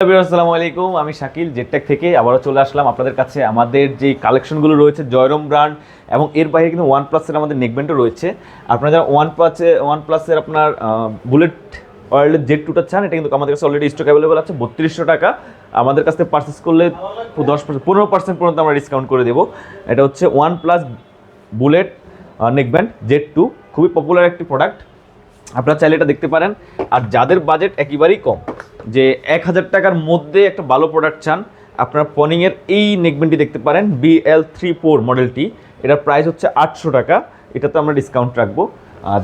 আসসালামু আলাইকুম। আমি শাকিল জেটটেক থেকে আবারও চলে আসলাম আপনাদের কাছে। আমাদের যে কালেকশনগুলো রয়েছে জয়রম ব্র্যান্ড এবং এর বাইরে কিন্তু ওয়ান প্লাসের আমাদের নেকব্যান্ডও রয়েছে। আপনারা যারা ওয়ান প্লাসে ওয়ান প্লাসের আপনার বুলেট ওয়ার্ল্ডের জেড টুটা চান, এটা কিন্তু আমাদের কাছে অলরেডি স্টক অ্যাভেলেবল আছে, বত্রিশশো টাকা। আমাদের কাছ থেকে পার্চেস করলে দশ পার্সেন্ট, পনেরো পার্সেন্ট পর্যন্ত আমরা ডিসকাউন্ট করে দেবো। এটা হচ্ছে one plus bullet neckband Z two খুবই পপুলার একটি প্রোডাক্ট আপনারা চাইলে এটা দেখতে পারেন। আর যাদের বাজেট একেবারেই কম যে এক হাজার টাকার মধ্যে একটা ভালো প্রোডাক্ট চান, আপনারা পনিংয়ের এই নেকবেনটি দেখতে পারেন বিএল থ্রি ফোর মডেলটি এটার প্রাইস হচ্ছে আটশো টাকা। এটাতে আমরা ডিসকাউন্ট রাখব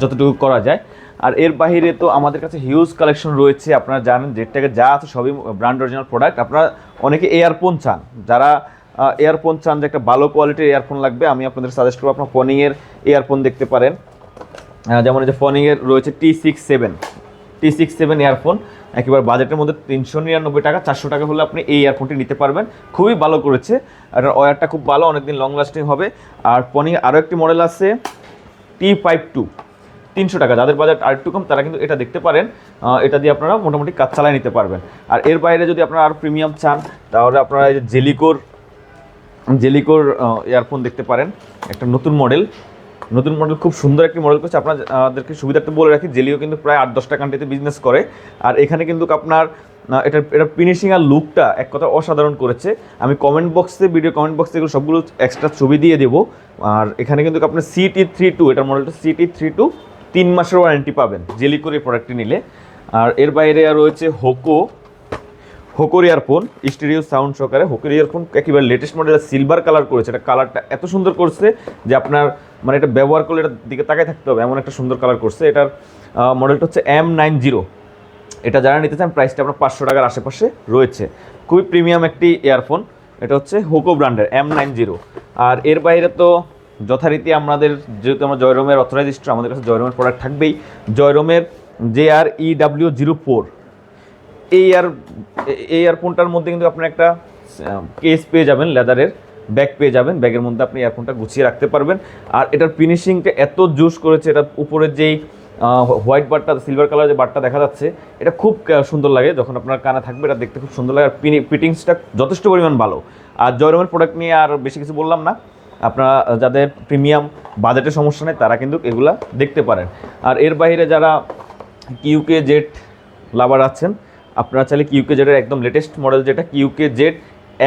যতটুকু করা যায়। আর এর বাইরে তো আমাদের কাছে হিউজ কালেকশন রয়েছে, আপনারা জানেন যেটাকে যা আছে সবই ব্র্যান্ড অরিজিনাল প্রোডাক্ট আপনারা অনেকে এয়ারফোন চান। যারা এয়ারফোন চান যে একটা ভালো কোয়ালিটির এয়ারফোন লাগবে, আমি আপনাদের সাজেস্ট করব আপনার পনিংয়ের এয়ারফোন দেখতে পারেন। যেমন যে ফনিংয়ের রয়েছে T six seven T six seven earphone একেবারে বাজেটের মধ্যে তিনশো নিরানব্বই টাকা, চারশো টাকা হলে আপনি এই ইয়ারফোনটি নিতে পারবেন। খুবই ভালো করেছে। আর ওয়ারটা খুব ভালো, অনেকদিন লং লাস্টিং হবে। আর ফনিং আরও একটি মডেল আছে টি ফাইভ টু তিনশো টাকা, যাদের বাজেট আর একটু কম, তারা কিন্তু এটা দেখতে পারেন। এটা দিয়ে আপনারা মোটামুটি কাজ চালায় নিতে পারবেন। আর এর বাইরে যদি আপনারা আরও প্রিমিয়াম চান, তাহলে আপনারা এই যে জেলিকোর জেলিকোর ইয়ারফোন দেখতে পারেন। একটা নতুন মডেল নতুন মডেল খুব সুন্দর একটি মডেল করছে। আপনাদেরকে সুবিধার্থে বলে রাখি জেলিও কিন্তু প্রায় আট, দশটা কান্ট্রিতে বিজনেস করে। আর এখানে কিন্তু আপনার এটার এটা ফিনিশিং আর লুকটা এক কথা অসাধারণ করেছে। আমি কমেন্ট বক্সে ভিডিও কমেন্ট বক্সে এগুলো সবগুলো এক্সট্রা ছবি দিয়ে দেবো। আর এখানে কিন্তু আপনার সিটি থ্রি টু এটার মডেলটা সিটি থ্রি টু তিন মাসের ওয়ারেন্টি পাবেন। জেলিকোর এই প্রোডাক্টটি নিলে। আর এর বাইরে আর রয়েছে হোকো হোকোর ইয়ারফোন, স্টেরিও সাউন্ড সহকারে। হোকোর ইয়ারফোন একেবারে লেটেস্ট মডেল সিলভার কালার করেছে। এটা কালারটা এত সুন্দর করছে যে আপনার মানে এটা ব্যবহার করলে এটার দিকে তাকায় থাকতে হবে। এমন একটা সুন্দর কালার করছে। এটার মডেলটা হচ্ছে এম নাইন জিরো এটা যারা নিতে চান প্রাইসটা আপনার পাঁচশো টাকার আশেপাশে রয়েছে। খুবই প্রিমিয়াম একটি ইয়ারফোন। এটা হচ্ছে হোকো ব্র্যান্ডের এম নাইন জিরো আর এর বাইরে তো যথারীতি আমাদের, যেহেতু আমরা জয়রমের অথরাইজ আমাদের কাছে জয়রমের প্রোডাক্ট থাকবেই। জয়রমের J R E W zero four এই ইয়ার এই ইয়ারফোনটার মধ্যে কিন্তু আপনি একটা কেস পেয়ে যাবেন লেদারের ব্যাগ পেয়ে যাবেন। ব্যাগের মধ্যে আপনি ইয়ারফোনটা গুছিয়ে রাখতে পারবেন। আর এটার ফিনিশিংটা এত জুস করেছে, এটা উপরের যেই হোয়াইট বারটা সিলভার কালার যে বারটা দেখা যাচ্ছে, এটা খুব সুন্দর লাগে। যখন আপনার কানে থাকবে, এটা দেখতে খুব সুন্দর লাগে। আর ফিটিংসটা যথেষ্ট পরিমাণ ভালো। আর জয়রমের প্রোডাক্ট নিয়ে আর বেশি কিছু বললাম না। আপনারা যাদের প্রিমিয়াম বাজেটের সমস্যা নেই, তারা কিন্তু এগুলা দেখতে পারেন। আর এর বাইরে যারা কিউকে জেট লাভার আছেন আপনারা চাইলে কিউকে জেডের একদম লেটেস্ট মডেল যেটা কিউকে জেড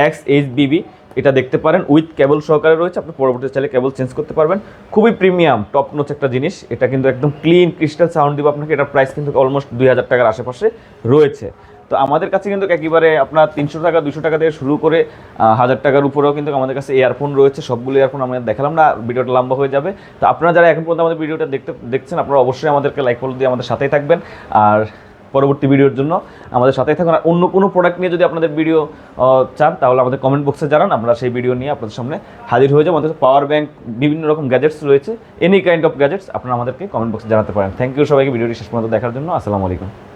এক্স এইচ বিবি এটা দেখতে পারেন উইথ কেবল সহকারে রয়েছে। আপনি পরবর্তী চাইলে কেবল চেঞ্জ করতে পারবেন। খুবই প্রিমিয়াম টপ নোচ একটা জিনিস। এটা কিন্তু একদম ক্লিন ক্রিস্টাল সাউন্ড দিব আপনাকে। এটার প্রাইস কিন্তু অলমোস্ট দুই হাজার টাকার আশেপাশে রয়েছে। তো আমাদের কাছে কিন্তু একেবারে আপনার তিনশো টাকা দুশো টাকা থেকে শুরু করে হাজার টাকার উপরেও কিন্তু আমাদের কাছে এয়ারফোন রয়েছে। সবগুলো এয়ারফোন আমরা দেখালাম না, ভিডিওটা লম্বা হয়ে যাবে। তো আপনারা যারা এখন পর্যন্ত আমাদের ভিডিওটা দেখতে, দেখছেন, আপনারা অবশ্যই আমাদেরকে লাইক ফলো দিয়ে আমাদের সাথেই থাকবেন। আর পরবর্তী ভিডিওর জন্য আমাদের সাথে থাকুন। আর অন্য কোনো প্রোডাক্ট নিয়ে যদি আপনাদের ভিডিও চান, তাহলে আমাদের কমেন্ট বক্সে জানান, আমরা সেই ভিডিও নিয়ে আপনাদের সামনে হাজির হয়ে যাব। আমাদের পাওয়ার ব্যাঙ্ক বিভিন্ন রকম গ্যাজেটস রয়েছে এনি কাইন্ড অফ গ্যাজেটস আপনারা আমাদেরকে কমেন্ট বক্সে জানাতে পারেন। থ্যাংক ইউ সবাইকে ভিডিওটি শেষ পর্যন্ত দেখার জন্য। আসসালামু আলাইকুম।